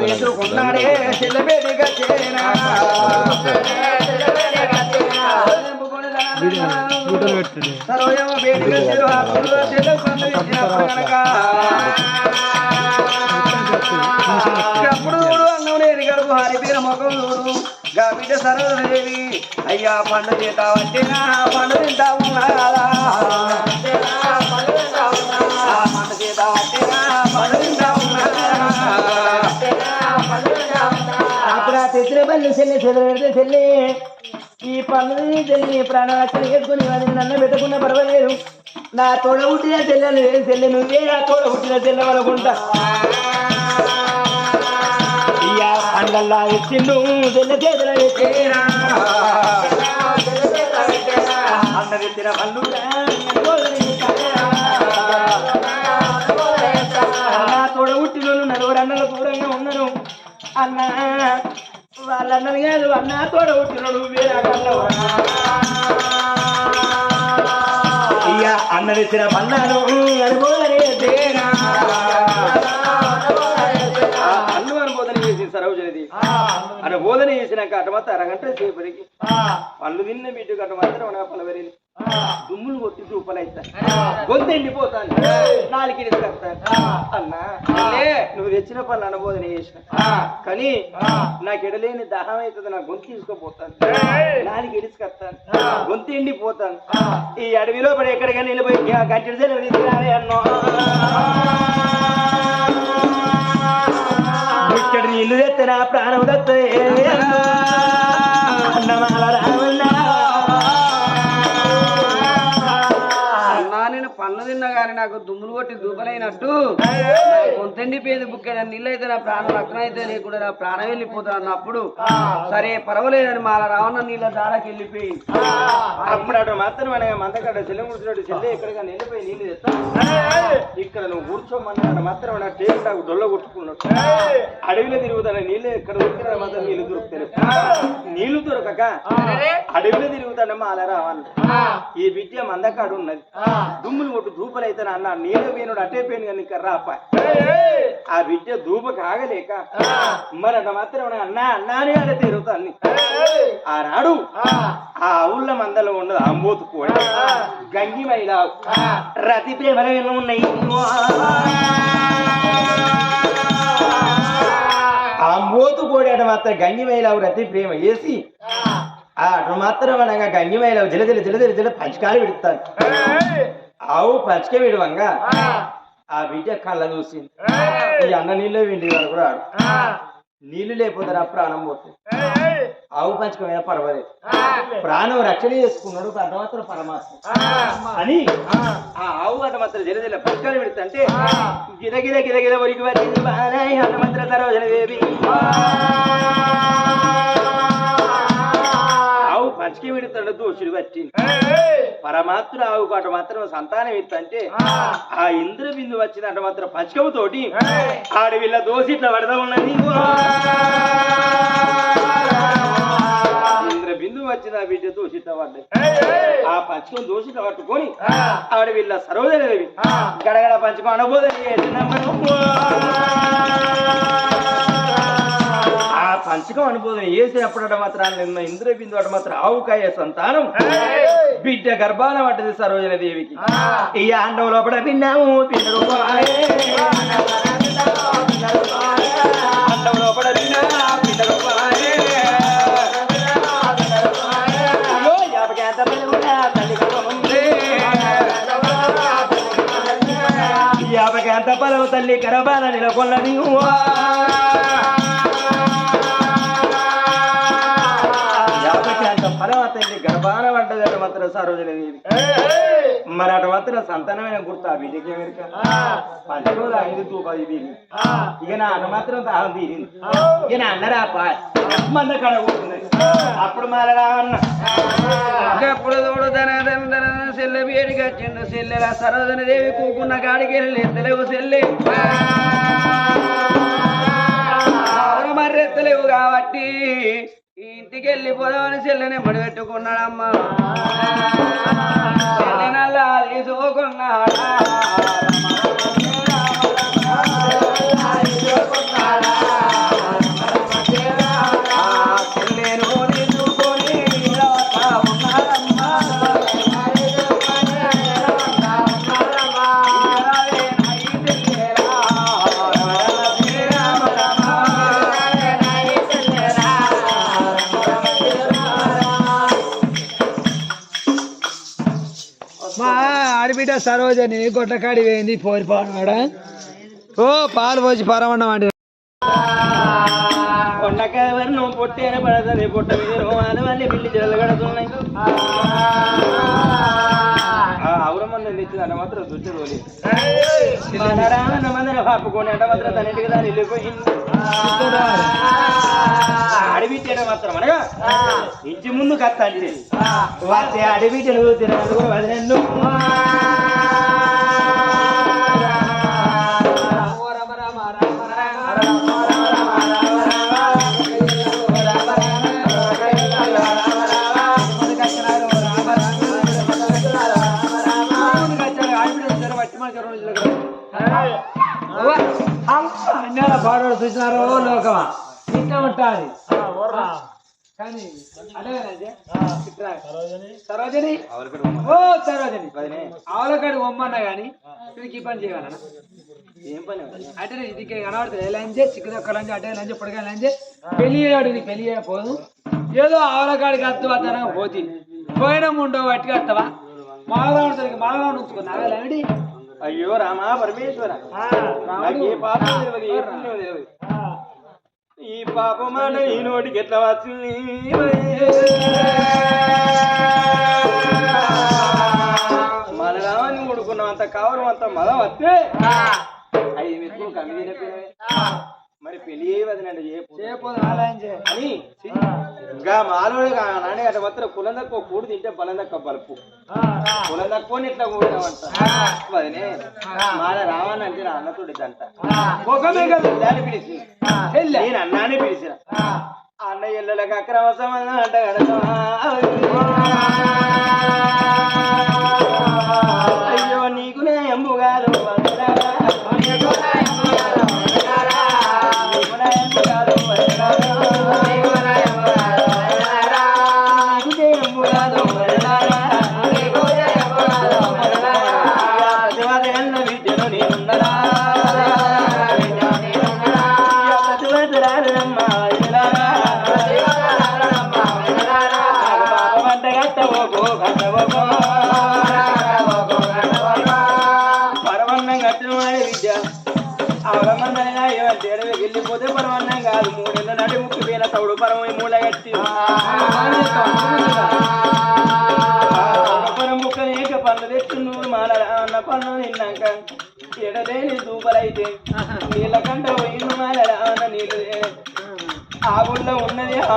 తీసుకున్నాడే చెల్లబేడిగా చేనా సరోజమ వేడిగా చెరు హాస్పిటల్లో చెల్ల అప్పుడు అన్నం లేదు గడుపు హరిపీర ముఖం చూడు. గా బిడ్డ సరోజదేవి అయ్యా పండు చేతావంటే పండు తింటా కదా పండు చేతావంటే పండు తింటా ఉన్నారా అప్పుడు ఆ తెచ్చిన పళ్ళు చెల్లి చెదర చెల్లి ఈ పనులు చెల్లి ప్రాణరక్షణ చేసుకుని నన్ను పెట్టుకున్న పర్వాలేదు. నా తోడ పుట్టిన చెల్లెలు ఏం చెల్లి నువ్వే నా తోడ పుట్టిన చెల్లెవనుకుంటా ఇయ్యా పండ్లల్లా ఎత్తిండు చెల్లె చేతుల ఎత్తేరా అన్నదెత్తిన పళ్ళు నా తోడ పుట్టిన నలుగురు అన్నల దూరంగా ఉన్నారు. అన్న వాళ్ళన్నది కాదు అన్న తోడ పుట్టినడు వేరే ఇయ్యా అన్నదిచ్చిన పన్నాను అనుకోలే అని బోధన చేసినాక అటు మాత్రం అరగంట సేపటికి పళ్ళు తిన్న బిడ్డకు అటు మాత్రం మన పలవరిని దుమ్ములు కొట్టి చూపలైతాను గొంతు ఎండిపోతాను నాలుగు ఇడుస్తాను అన్నా నువ్వు తెచ్చిన పనులు అనబోధన చేసిన. కానీ నాకు ఎడలేని దాహం అవుతుంది నా గొంతు తీసుకోపోతాను నాలుగు ఇడుచుకొస్తాను గొంతు ఎండిపోతాను ఈ అడవిలో పడి ఎక్కడికైనా వెళ్ళిపోయి తీసుకురాలే అన్నో. ఇక్కడ నీళ్ళు తెస్తే నా ప్రాణం దత్తే అన్నమాల రామ తిన్నా కానీ నాకు దుమ్ములు కొట్టి దూపలైనట్టు కొంతండిపోయింది బుక్కెడ నీళ్ళు అయితే నా ప్రాణం రక్తం అయితే లేకుండా నా ప్రాణం వెళ్ళిపోతా అన్నప్పుడు. సరే పర్వాలేదని మా రావణ నీళ్ళ దారాకి వెళ్ళిపోయి. అప్పుడు అటు మాత్రం మందకడ చెల్లె కూర్చున్నాడు. చెల్లె ఎక్కడిగా వెళ్ళిపోయి నీళ్ళు తెస్తా. ఇక్కడ నువ్వు కూర్చోమన్నాడు మాత్రం నా టేబుల్ నాకు డొల్ల కొట్టుకున్నాడు. అడవిలో తిరుగుతాను నీళ్ళు ఎక్కడ దొరికిన మాత్రం నీళ్ళు దొరుకుతాయి. నీళ్ళు దొరకక అడవిలో తిరుగుతాడమ్మా అలా రావాలి ఈ విద్య మందకాడు ఉన్నది. దుమ్ములు కొట్టు దూపలు అయితే అన్న నీళ్ళు పోయినాడు అట్టే పోయిన కానీ కర్రా అప్ప. ఆ విద్య దూప కాగలేక మరి అట్ట మాత్రం అన్నా అన్నా. అని తిరుగుతాన్ని ఆ నాడు ఆ! ఊళ్ళ మందలో ఉండదు అంబోతు కూడా. గంగి మైలా రతి ప్రేమలు ఉన్నాయి. ఆ అంబోతు కోడి అటు మాత్రం గంగి మైలావు రతి ప్రేమ వేసి ఆ! అటు మాత్రం అనగా గంగి మైలావు జలజల జలజల జల పంచకాలు పెడతాను ఆవు పచ్చిక విడవంగా ఆ. బిడ్డ కళ్ళ చూసింది. ఈ అన్న నీళ్ళు విండి వరకు రాడు నీళ్ళు లేకపోతే నా ప్రాణం పోతుంది. ఆవు పంచకమైన పర్వాలేదు ప్రాణం రక్షణ చేసుకున్నాడు అర్థమాత్రం పరమాత్మ. అని ఆ. ఆవు అట మాత్రం జల జల పంచకాలు పెడుతుంటే గిద గిద ఒరికి వచ్చింది బానాయి అట మాత్రం సరోజన దేవి. పంచకి పెడతాడు దోషుడు పట్టింది. పరమాత్మ ఆవు అట మాత్రం సంతానం ఎత్తంటే ఆ. ఇంద్ర బిందు వచ్చిందంట మాత్రం పంచకముతోటి ఆడవిల్ల దోసి ఇట్లా పడతా ఉన్నది ఇంద్ర బిందు వచ్చిన బిడ్డ దోసి ఇట్లా పడ్డది. ఆ పంచకం దోసి ఇట్లా పట్టుకొని ఆడవిల్ల సరోజదేవి గడగడ పంచకం అనబోదని పంచకం అనుబోధన చేసినప్పుడు మాత్రం నిన్న ఇంద్ర బిందు అట మాత్రం ఆవుకాయ సంతానం. బిడ్డ గర్భాన పడ్డది సరోజన దేవికి. ఈ ఆండవ లోపల విన్నాము పిల్లడు ఆండవ లోపల విన్నా యాభై తల్లి గర్భాన నెలకొన్నది గర్భాన పడ్డది అటు మాత్రం సరోజన దేవి మరి అటు మాత్రం సంతానమైన గుర్తు ఆ బిడ్డకి ఎవరిక పది రోజులు ఐదు తూపాది తీరింది ఇక నా అన్న మాత్రం దాహం తీరింది. ఇక నా అన్నరా మంద కడ కూర్చున్నది అప్పుడు మళ్ళా అన్న తన తన సెల్లె వేడిగా వచ్చిండు. సెల్లెల సరోజన దేవి కూకున్న కాడికి వెళ్ళి ఎత్తలేవు సెల్లె. మర్రెత్తలేవు కాబట్టి ఇంటికి వెళ్ళిపోదామని చెల్లెని పడి పెట్టుకున్నాడమ్మా. సరోజని గొడ్లకాడి పోయింది పోరి పాడు ఓ పాలు పోసి పరమన్నం అంటే. కొండకాయ వర్ణం పొట్టేన పడతది పొట్ట మీద రోమాలు మళ్ళీ పిల్లి మాత్రం దుడ్డు రోలి మందర పాపుకొని అంట మాత్రం తన్నింటికి దాన్ని వెళ్ళిపోయింది మాత్రం అనగా ఇంటి ముందు కత్త అంటే వాటి అడవిటలు తినదు చూసినారో లోకమా? ఇంకా ఉంటాది. కానీ. సరోజని? ఓ సరోజని. ఆవులకాడి బొమ్మన్నా గాని ఇది ఈ పని చేయాలన్నా ఏం పని అంటే ఇది కనబడుతుంది ఎలా అంటే చిక్కుదొక్క లంచి అటే లంచి పొడగా లంచి పెళ్ళి చేయడు ఇది పెళ్ళి చేయకపోదు. ఏదో ఆవులకాడికి అత్తవా తనగా పోతి. పోయిన ఉండో పట్టుకు వస్తావా మాలరావుడు మాలరావుడు ఉంచుకున్నావా లేమిటి అయ్యో రామా పరమేశ్వర. నాకు ఏ పాపం తెలియదు, ఏ పుణ్యం తెలియదు. ఈ పాపమాన ఈ నోటికి ఎట్లా వచ్చింది మన రామని ఊడుకున్నాం అంత కావడం అంత మదం వస్తే. ఐదు మెతుకులు కమ్మి తినపోయినవే మరి పెళ్ళి చేయ. అని ఇంకా మాలోడు నాని అటు మాత్రం కులం తక్కువ కూడు తింటే బలం తక్కువ బలుపు. కులం తక్కువ ఇట్లా కూడినామంట వదినే మాల రావణ అంటే నా అన్నతోడి దంట ముఖమే కదా. ఇల్లాని పిలిచి. నేను అన్నాని పిలిచిన అన్న ఇళ్ళకి అక్రమ సంబంధం అంట కడతావా?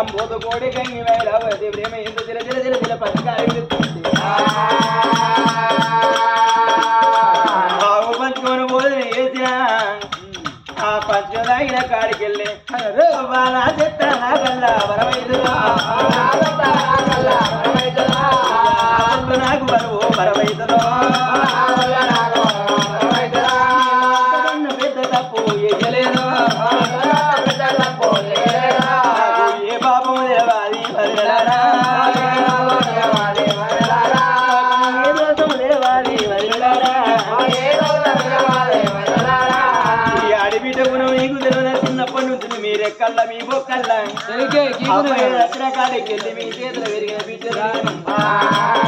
ఉన్నది ఆ మూత కోడి కంగి వేళ ప్రేమ ఎంత తిల తిల తిల తిల పచ్చికాయ బాబు పంచుకొని పోతే వేసినా ఆ పంచు తాగిన కాడికి వెళ్ళి నా చెత్త నా కల్ల నాకు బరువు వరవైదురా రచన కాడికి వెళ్ళి మీ చేతులు విరిగిన బిడ్డలు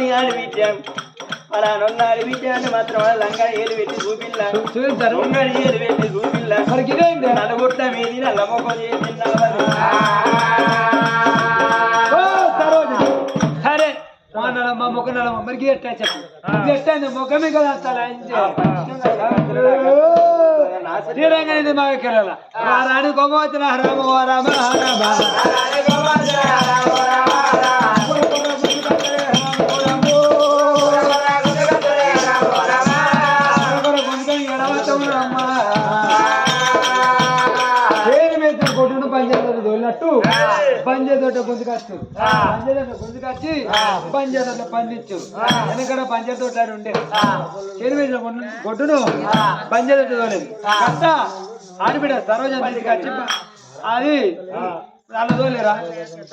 పలానోని ఆడివిద్యాం పలానొన్న ఆడివిద్యాన్ని మాత్రం లంగా ఏలు పెట్టి చూపిల్ల దొంగడి ఏలు పెట్టి చూపిల్ల మరి గిరేంది నలుగుట్ల మీది నల్ల మొక్కలు చేసినావని ఓ సరోజని సరే మా ముఖం నల్ల మరికి ఎట్టా చెప్పు? ఎట్టా ముఖమే కదా అసలు శ్రీరంగనేది మా ఎక్కరాల రాణి కొంగవచ్చిన రామ ఓ రామ రామ కొట్టును పంచాయతీ తోలినట్టు పంచాయతీ గుంజు కచ్చు పంచాయతీ గుంజు పంచాయతీ పండించు వెనకడ పంచాయతీ తోట ఉండే. ఎనిమిది కొట్టును పంచాయతీ తోలేదు కట్ట ఆడిబిడ సరోజన తీసుకొచ్చి అది వాళ్ళు తోలేరా?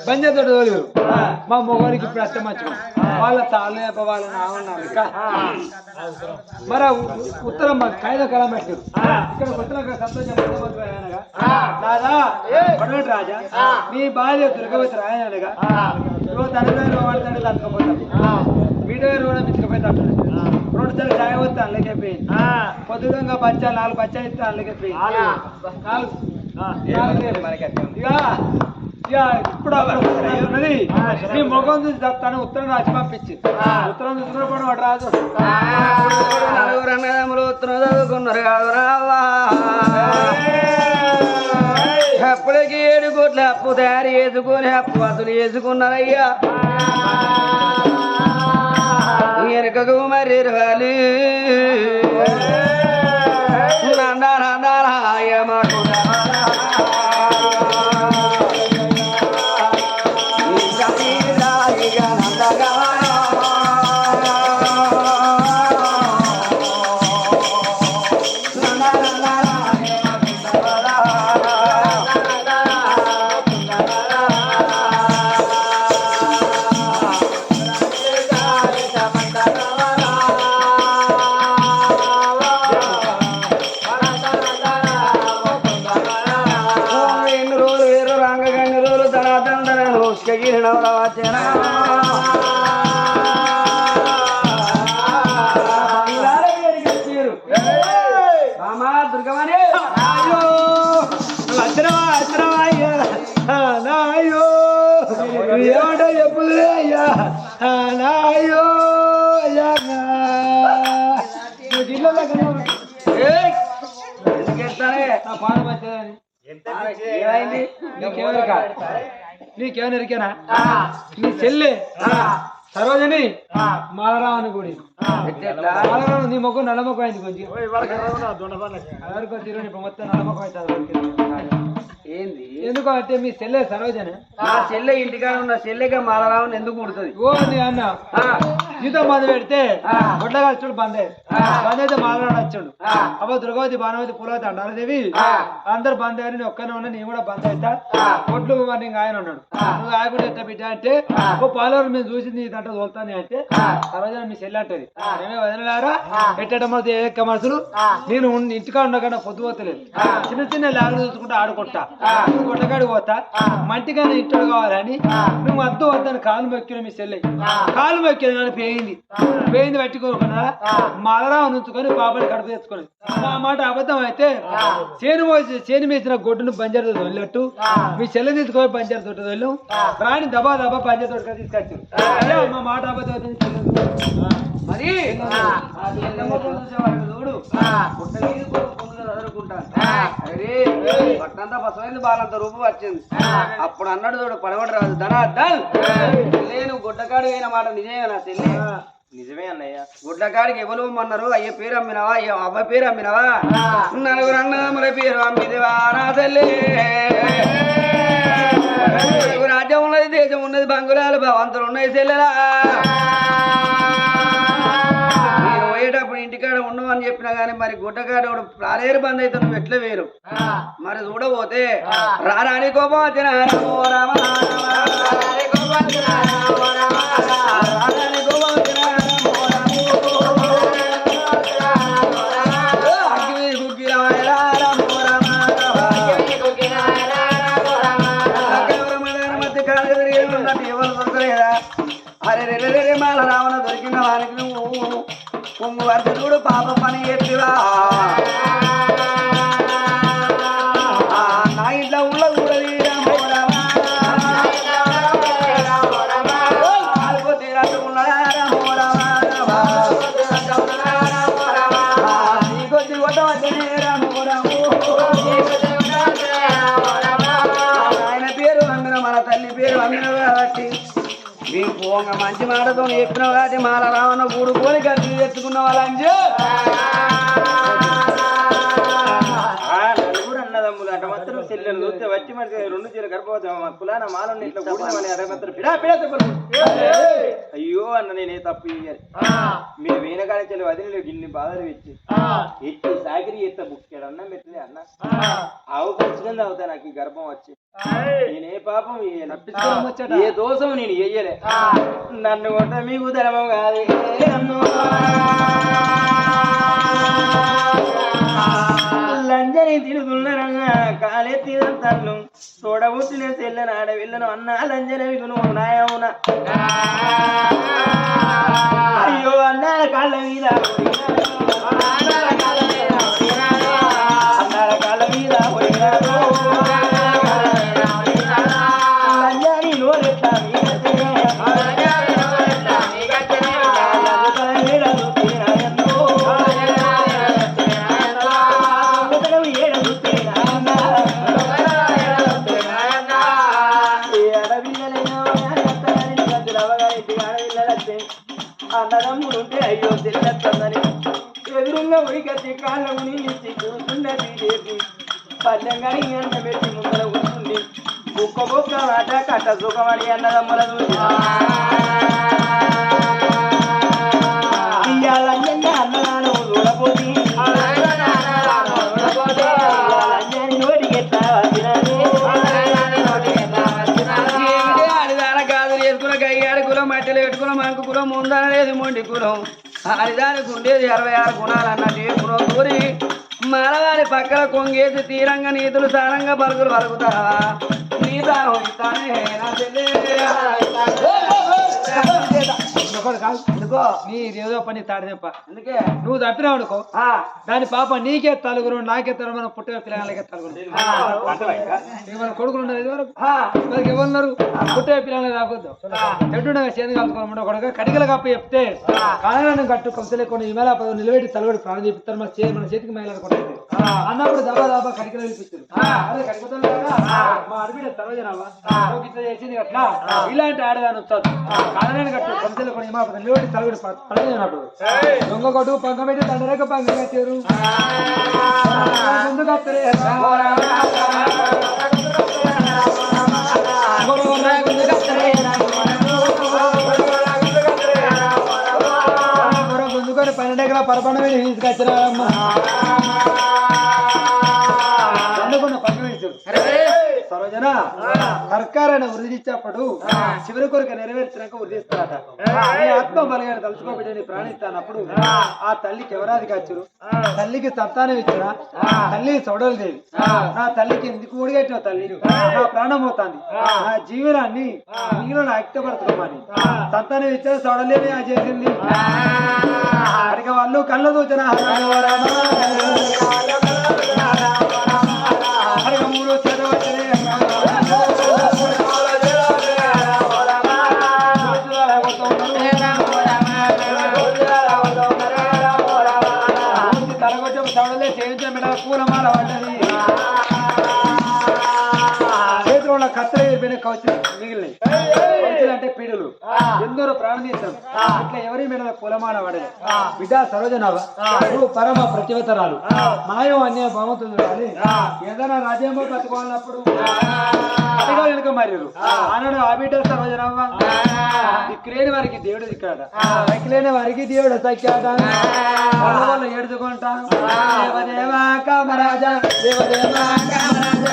పంచాయతీ తోలేరు. మా మొగోడికి ఇప్పుడు అష్టం వచ్చి వాళ్ళ తాళ్ళు వాళ్ళ నావన్నారు ఇక. మరి ఉత్తరం మాకు కాయిద కలం పెట్టారు ఇక్కడ ఉత్తరం సంతోషం దాదా పడవటి రాజా మీ భార్య దుర్గవతి రాయనగా ఇగో తండ్రి వాడతాడు తట్టుకపోతాడు వీడియో రోడ్ మించకపోతే రెండు సార్లు చాయ్ వస్తే అందులోకెళ్ళిపోయింది పొద్దుగా బచ్చా నాలుగు బచ్చా ఇస్తే అందులోకెళ్ళిపోయింది నాలుగు. వేలు. ఇప్పుడు ఉన్నది. నీ ముఖం చూసి తను ఉత్తరం రాసి పంపించి. ఉత్తరం చూసుకున్నప్పుడు వాడు రాజు నలుగురు ఉత్తరం చదువుకున్నారు కాదు రావా. అప్పటికి ఏడు కోట్ల అప్పు తయారు చేసుకుని అప్పు అసలు చేసుకున్నారయ్యా. వెనుకకు మరి ఇరవాలి నందారాయ మాకు ఏమైంది? నీకేమరికేనా నీ చెల్లె? సరోజని? మాలరావని గుడి? మాలరావు నీ మొక్క నల్లమొక్క అయింది కొంచెం. ఎవరికి మొత్తం నల్లమొక్క అవుతుంది ఏంది? ఎందుకు అంటే మీ చెల్లె సరోజని? నా చెల్లె ఇంటికాడ ఉన్న చెల్లెగా మాలరావుని ఎందుకు పుడుతుంది ఓ నీ అన్న. జీతం బంద్ పెడితే గొడ్ల చూడు బంద్. బంద్ అయితే మాలరాడు వచ్చాడు. అబ్బా దుర్గవతి భానువతి పూలవతి అంటారదేవి అందరు బంద్ అయ్యారు నేను ఒక్కనే ఉన్నా నేను కూడా బంద్ అవుతా కొట్లు మరి ఇంకా ఆయన ఉన్నాడు నువ్వు ఆయకుండా ఎట్లా బిడ్డ అంటే ఓ పాలవరం మేము చూసి నీ దాంట్లో తోలుతాను అంటే సరోజన మీ చెల్లి అంటది. మేమే వదిలేరా ఎట్టడం ఏక మనసులు నేను ఇంటికాడ ఉండకుండా పొద్దు పోతలేదు. చిన్న చిన్న లాగులు చూసుకుంటూ ఆడుకుంటా. కొట్టగాడి పోతా. మంటిగానే ఇంటాడు కావాలని. నువ్వు వద్దు వద్దని కాలు మొక్కిన మీ చెల్లి. కాలు మొక్కిన కానీ పేయింది పేయింది పట్టుకోకుండా మలరా ఉంచుకొని బాబాని కడుపు తెచ్చుకొని. ఆ మాట అబద్ధం అయితే చేను మోసి చేను వేసిన గొడ్డును బంజారు వెళ్ళట్టు మీ చెల్లి తీసుకొని బంజారు తోట వెళ్ళాం రాణి దబా దబా బంజారు తోట తీసుకొచ్చు అదే మా మాట అబద్ధం అయితే మరి? చూడు. చదువుకుంటాను అరే పట్టంతా పసమైంది బాలంత రూపు వచ్చింది. అప్పుడు అన్నాడు చూడు పడవడు రాదు ధనార్దన్ నేను గుడ్డకాడు అయిన మాట నిజమేనా చెల్లి నిజమే అన్నయ్య. గుడ్డకాడికి ఎవరు అన్నారు అయ్య పేరు అమ్మినవా? అయ్య అవ్వ పేరు అమ్మినవా? నలుగురు అన్నదమ్ముల పేరు అమ్మిదివా నా తల్లి. నలుగురు రాజ్యం ఉన్నది దేశం ఉన్నది బంగుళాలు భవంతులు ఉన్నాయి చెల్లెలా పోయేటప్పుడు ఇంటికాడ ఉండవు అని చెప్పినా గానీ మరి గుడ్డకాడ ప్రాణేరు బంద్ అయితే నువ్వు ఎట్లా వేరు? మరి చూడబోతే రారాని కోపం వచ్చిన రామో అరే రెరే రెరే మాల రావణ దొరికిన వానికి నువ్వు కొమ్ము వరకు చూడు పాప పని ఎత్తివా మాటతో చెప్పిన వాటి మాల రావణ కూడుకొని ఖర్చు తెచ్చుకున్న వాళ్ళంజు అన్నదమ్ములు అట మాత్రం చెల్లెలు చూస్తే వచ్చి మనకి రెండు చీర గర్భవతి కులాన మాలని ఇట్లా కూడినామని అట మాత్రం పిడా పిడా చెప్పరు అయ్యో అన్న నేనే తప్పు ఇయ్యాలి మీరు వీణగానే చెల్లి వదిలి గిన్ని బాధలు ఇచ్చి ఎత్తి సాగిరి ఎత్త బుక్కాడు అన్న మెట్లే అన్న. ఆవు ఖచ్చితంగా అవుతా నాకు ఈ గర్భం వచ్చి. నేనే పాపం ఇయ్యను. ఏ దోషం నేను చెయ్యలే నన్ను కొట్ట మీకు ధర్మం కాదు. నన్ను. లంజని తిరుగుతున్నారన్న కాలెత్తి తల్లు. తోడబుట్టిన చెల్లెన ఆడవిల్లను అన్న లంజన విగును నాయవున అయ్యో అన్నాల కాళ్ళ మీద అన్నదమ్ములుంటే అయ్యో తెల్లెత్తందని ఎదురుగా ఉడికత్తి కాళ్ళ ఉనిచ్చి కూర్చుండేది దేవి. పల్లెంగాని అన్న పెట్టి ముందర కూర్చుంది. బుక్క బుక్క మాట కట్ట సుఖమని అన్నదమ్ముల చూసి. కులం ఆడిదానికి ఉండేది అరవై ఆరు గుణాలు అన్నట్టు కులం దూరి మానవారి పక్కన కొంగేసి తీరంగా నీతులు సారంగా పలుకులు పలుకుతావా నీ దానం ఇస్తానే ఒకడు కాదు? ఎందుకో? పని తాడి తెప్ప అందుకే. నువ్వు తప్పినావు అనుకో. ఆ, దాని పాప నీకే తలుగురు నాకే తలుగురు మన పుట్టిన పిల్లలకే తలుగురు. మన కొడుకులు ఉన్నారు ఇది వరకు ఆ, మనకి ఎవరున్నారు పుట్టే పిల్లలే తాగొద్దు చెట్టు చేతి కలుసుకోవాలి కొడుక కడిగల కప్ప చెప్తే కాయలను కట్టు కొంత లేకుండా ఈ మేళ పదవి నిలబెట్టి తలబడి ప్రాణం చూపిస్తారు మన చే మన చేతికి మైలు కొట్టేది అన్నప్పుడు దబా దబా కడికలు కదా? మా తర్వాజనావా ఇట్లా చేసింది అట్లా ఇలాంటి ఆడదాని వస్తుంది కాయలను కట్టు కొంత లేకుండా ఈ మాపద నిలబెట్టి తలబడి పడలేనప్పుడు దొంగ కొట్టు పంక పెట్టి తండ్రికి పంక కట్టారు. ముందుకు వస్తారు ముందుకొని పన్నెండు ఎకరా పరపండ తీసుకొచ్చినారమ్మ సరోజన సర్కారైన వృద్ధిచ్చేప్పుడు చివరి కొరకు నెరవేర్చినాక వృద్ధిస్తారట. నీ ఆత్మ బలగాన్ని తలుచుకోబెట్టి ప్రాణిస్తానప్పుడు ఆ. తల్లికి ఎవరాది కచ్చురు తల్లికి సంతానం ఇచ్చిన తల్లి సౌడలు దేవి నా తల్లికి ఎందుకు ఊడిగట్టిన తల్లి? నా ప్రాణం పోతాంది. నా జీవనాన్ని నీలో వ్యక్తపరచుకోమని. సంతానం ఇచ్చిన సౌడలేని ఆ చేసింది. అడిగ వాళ్ళు కళ్ళు దూచిన అయిపోయిన కవచం మిగిలినాయి అంటే పీడలు. ఎందరో ప్రాణం ఇట్లా ఎవరి మీద పొలమాన పడదు బిడ్డ సరోజనవ నువ్వు పరమ ప్రతివతరాలు మాయం అన్య భగవంతుడు కానీ ఏదైనా రాజ్యంలో బతుకోవాలన్నప్పుడు అడిగా వెనుక మరియు ఆనాడు ఆ. బిడ్డ సరోజనవ్వ దిక్కులేని వారికి దేవుడు దిక్కాడ. దిక్కులేని వారికి దేవుడు సఖ్యాట వాళ్ళ ఏడుచుకుంటా. దేవదేవా కామరాజా దేవదేవా కామరాజా.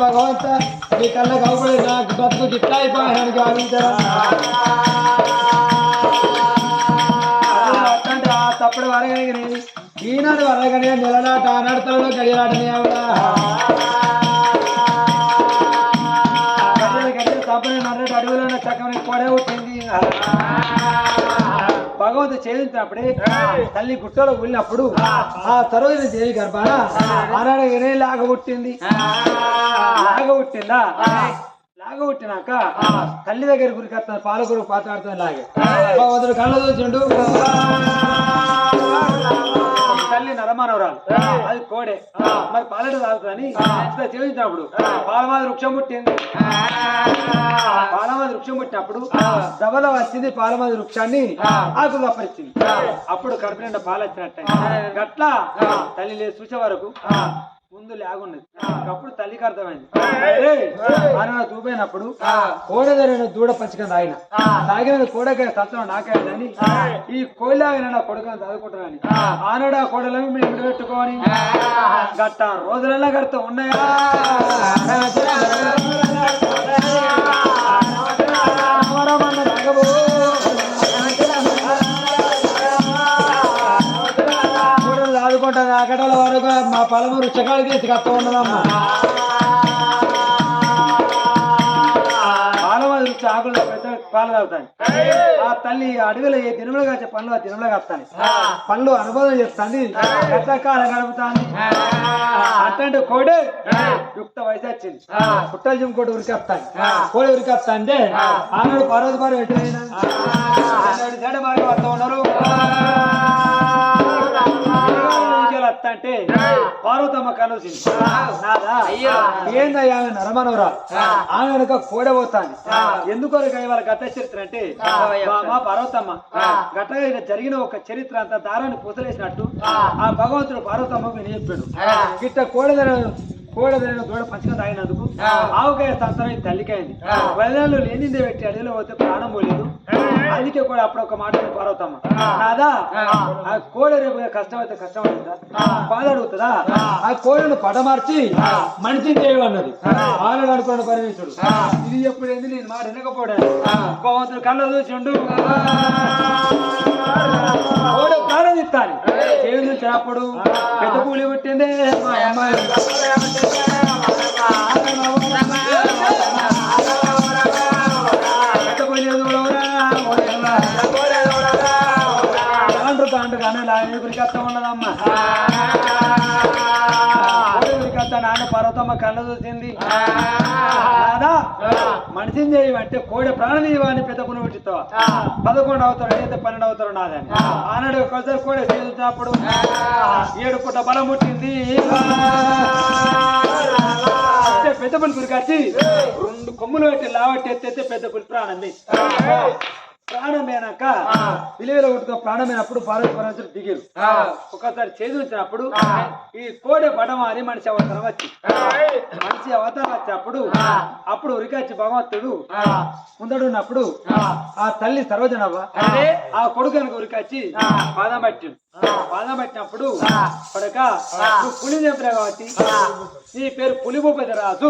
భగవంత నీ కళ్ళ కవపడి నాకు బతుకు గిట్లా అయిపోయాను గావించరా తప్పుడు వరగలిగినది ఈనాడు వరగనే నెలనాట ఆనాడతలలో గడియలాటనే ఆవిడ గడియలు గడియలు తప్పని నన్నటి అడవిలో చక్కని కొడే ఉంటుంది భగవంతు ఛేదించినప్పుడే తల్లి గుట్టలో వెళ్ళినప్పుడు ఆ. సరోజన దేవి గర్భాన ఆనాడు వినే లాగ పుట్టింది. లాగ పుట్టిందా? లాగ పుట్టినాక తల్లి దగ్గర గురికి వస్తాను పాలకూర పాతాడుతాను లాగే. భగవంతుడు కళ్ళ చూసిండు తల్లి నరమానవరాలు అది కోడే. మరి పాలట తాగుతుందని ఇట్లా చేయించినప్పుడు పాలమాది వృక్షం పుట్టింది. పాలమాది వృక్షం పుట్టినప్పుడు దబల వచ్చింది పాలమాది వృక్షాన్ని ఆకులు అప్పరించింది అప్పుడు కడుపు నిండా పాలు వచ్చినట్టు. గట్ల తల్లి లేదు చూసే వరకు ముందు లాగున్నది అప్పుడు తల్లికి అర్థమైంది. అరే, ఆయన చూపోయినప్పుడు కోడదరైన దూడ పంచుకొని తాగిన. తాగిన కోడకాయ సత్వం నాకాయని ఈ కోళ్ళాగిన కొడుకుని చదువుకుంటున్నాను ఆనాడు ఆ కోడలను మేము పెట్టుకొని గట్ట రోజులలో గడత ఉన్నాయా? రామరామన్న రాఘవో. కూడలు ఆదుకుంటాను ఆ గడల వరకు. మా పొలము రుచకాలు తీసుకొస్తా ఉన్నదమ్మా. పాలమ రుచి ఆకులు పెద్ద పాలు తాగుతాను. ఆ తల్లి అడవిలో ఏ దినములు కాచే పనులు ఆ దినములు కాస్తాను. పనులు అనుభవం చేస్తాను కాలం గడుపుతాను అట్లాంటి కోడి. యుక్త వయసు వచ్చింది. పుట్టలు జిమ్కోటి ఉరికేస్తాను కోడి ఉరికేస్తా అంటే ఆనాడు పర్వత పారు చెడ బాగా వస్తూ ఉన్నారు వస్తా అంటే పార్వతమ్మ కలుసింది ఏందయ్యా నరమనవరా? ఆమె వెనుక కూడబోతాను ఎందుకు ఇవాళ గత చరిత్ర అంటే మా పార్వతమ్మ. గట్టగా జరిగిన ఒక చరిత్ర అంతా దారాన్ని పూసలేసినట్టు ఆ. భగవంతుడు పార్వతమ్మకు విని చెప్పాడు గిట్ట కోడదన కోడదన దూడ పంచగా తాగినందుకు ఆవుకాయ సంతానం ఇది తల్లికైంది వదినాలు లేనిదే పెట్టి అడవిలో పోతే ప్రాణం పోలేదు. అందుకే కూడా అప్పుడు ఒక మాట పార్వతమ్మ నాదా ఆ. కోడ రేపు కష్టం అయితే కష్టం అవుతుందా బాధ అడుగుతుందా ఆ కోడను పడమార్చి మనిషిని చేయమన్నది. ఆనడు అనుకున్న పరమేశ్వరుడు. ఇది ఎప్పుడు ఏంది? నేను మాట వినకపోవడానికి భగవంతుడు కళ్ళ చూసిండు కోడ ప్రాణం ఇస్తాను చేపడు. చూసినప్పుడు పెద్ద కూలి పుట్టిందే మా అమ్మాయి. కానీ నాన్న పర్వతమ్మ కళ్ళ చూసింది. మనిషిని చేయమంటే కోడి ప్రాణదీవాన్ని పెద్ద పుని పుట్టిస్తావా పదకొండు అవుతారు అయితే పన్నెండు అవుతారు నాదని ఆనాడు ఒకసారి కోడి చేసినప్పుడు ఏడు పుట్ట బలం పుట్టింది. అంటే పెద్ద పులి గురికొచ్చి రెండు కొమ్ములు పెట్టి లావట్టి ఎత్తైతే పెద్ద పులి ప్రాణం. ప్రాణమేనాక విలువలో కొట్టుకో ప్రాణమైనప్పుడు పార్వతి పరమేశ్వరుడు దిగారు. ఒకసారి చేసి వచ్చినప్పుడు ఈ కోడె పడమారి మనిషి అవతారం వచ్చి మనిషి అవతారం వచ్చినప్పుడు అప్పుడు ఉరికొచ్చి భగవంతుడు ముందడున్నప్పుడు ఆ. తల్లి సర్వజనవ్వ ఆ. కొడుకు కనుక ఉరికొచ్చి పాదం పట్టిండు. పాదం పట్టినప్పుడు నువ్వు పులి చెప్పినా కాబట్టి నీ పేరు పులిభూపతి రాజు.